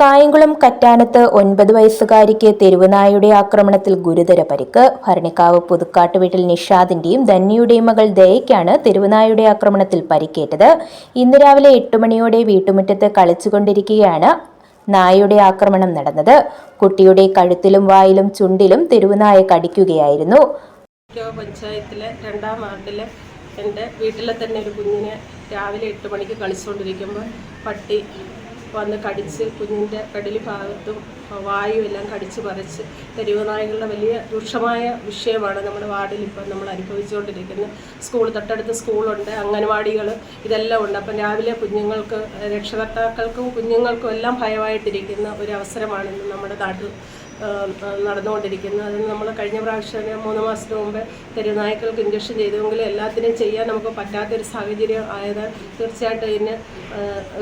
കായംകുളം കറ്റാനത്ത് ഒൻപത് വയസ്സുകാരിക്ക് തെരുവുനായുടെ ആക്രമണത്തിൽ ഗുരുതര പരിക്ക്. ഭരണിക്കാവ് പുതുക്കാട്ട് വീട്ടിൽ നിഷാദിന്റെയും ധന്യയുടെയും മകൾ ദയയ്ക്കാണ് തെരുവുനായുടെ ആക്രമണത്തിൽ പരിക്കേറ്റത്. ഇന്ന് രാവിലെ എട്ട് മണിയോടെ വീട്ടുമുറ്റത്ത് കളിച്ചുകൊണ്ടിരിക്കുകയാണ് നായയുടെ ആക്രമണം നടന്നത്. കുട്ടിയുടെ കഴുത്തിലും വായിലും ചുണ്ടിലും തെരുവുനായ കടിക്കുകയായിരുന്നു. പഞ്ചായത്തിലെ രണ്ടാം വാർഡിലെ എന്റെ വീട്ടിലെ തന്നെ ഒരു കുഞ്ഞിനെ രാവിലെ എട്ട് മണിക്ക് കളിച്ചുകൊണ്ടിരിക്കുമ്പോൾ പട്ടി വന്ന് കടിച്ച് കുഞ്ഞിന്റെ കടലി ഭാഗത്തും വായും എല്ലാം കടിച്ച് പറിച്ച്. തെരുവ് നായകളുടെ വലിയ രൂക്ഷമായ വിഷയമാണ് നമ്മുടെ വാർഡിൽ ഇപ്പം നമ്മൾ അനുഭവിച്ചുകൊണ്ടിരിക്കുന്നത്. സ്കൂൾ തൊട്ടടുത്ത് സ്കൂളുണ്ട് അംഗനവാടികൾ ഇതെല്ലാം ഉണ്ട്. അപ്പം രാവിലെ കുഞ്ഞുങ്ങൾക്ക് രക്ഷകർത്താക്കൾക്കും കുഞ്ഞുങ്ങൾക്കും എല്ലാം ഭയമായിട്ടിരിക്കുന്ന ഒരു അവസരമാണ് ഇന്ന് നമ്മുടെ നാട്ടിൽ നടന്നുകൊണ്ടിരിക്കുന്നത് അതിന് നമ്മൾ കഴിഞ്ഞ പ്രാവശ്യം മൂന്ന് മാസത്തിന് മുമ്പ് തെരുനായ്ക്കൾക്ക് ഇഞ്ചക്ഷൻ ചെയ്തുവെങ്കിലും എല്ലാത്തിനും ചെയ്യാൻ നമുക്ക് പറ്റാത്തൊരു സാഹചര്യം ആയത് തീർച്ചയായിട്ടും ഇതിന്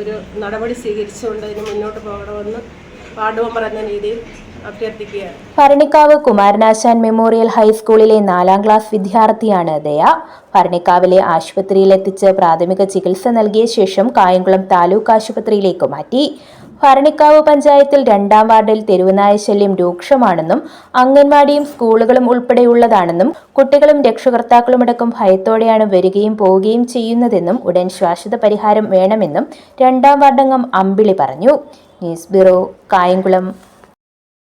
ഒരു നടപടി സ്വീകരിച്ചുകൊണ്ട് ഇതിന് മുന്നോട്ട് പോകണമെന്ന് വാർഡ് മെമ്പർ രീതിയിൽ അഭ്യർത്ഥിക്കുകയാണ്. ഭരണിക്കാവ് കുമാരനാശാൻ മെമ്മോറിയൽ ഹൈസ്കൂളിലെ നാലാം ക്ലാസ് വിദ്യാർത്ഥിയാണ് ദയ. ഭരണിക്കാവിലെ ആശുപത്രിയിലെത്തിച്ച് പ്രാഥമിക ചികിത്സ നൽകിയ ശേഷം കായംകുളം താലൂക്ക് ആശുപത്രിയിലേക്ക് മാറ്റി. ഭരണിക്കാവ് പഞ്ചായത്തിൽ രണ്ടാം വാർഡിൽ തെരുവുനായ ശല്യം രൂക്ഷമാണെന്നും അംഗൻവാടിയും സ്കൂളുകളും ഉൾപ്പെടെയുള്ളതാണെന്നും കുട്ടികളും രക്ഷകർത്താക്കളുമടക്കം ഭയത്തോടെയാണ് വരികയും പോവുകയും ചെയ്യുന്നതെന്നും ഉടൻ ശാശ്വത പരിഹാരം വേണമെന്നും രണ്ടാം വാർഡംഗം അമ്പിളി പറഞ്ഞു. News bureau Kayamkulam.